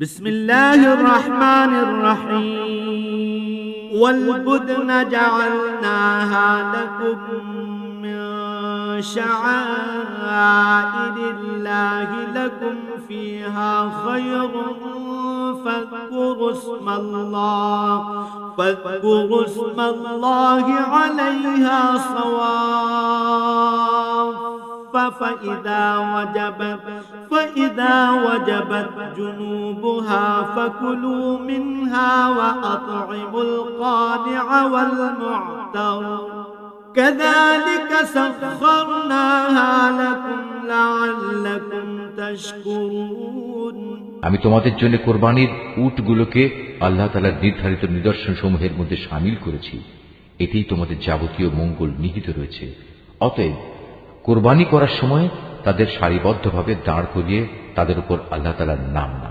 بسم الله الرحمن الرحيم. والبدن جعلناها لكم من شعائر الله لكم فيها خير. فاذكروا اسم الله فاذكروا اسم الله عليها صواف فإذا وجبت فإذا وجبت جنوبها فكلوا منها وأطعموا القانع والمعتر كذلك سخرناها لكم لعلكم تشكرون আমি তোমাদের জন্য কোরবানির উটগুলোকে আল্লাহ তালার নির্ধারিত নিদর্শন সমূহের মধ্যে সামিল করেছি এতেই তোমাদের যাবতীয় মঙ্গল নিহিত রয়েছে অতএব কোরবানি করার সময় তাদের সারিবদ্ধভাবে দাঁড় করিয়ে তাদের উপর আল্লাহ তালার নাম নাও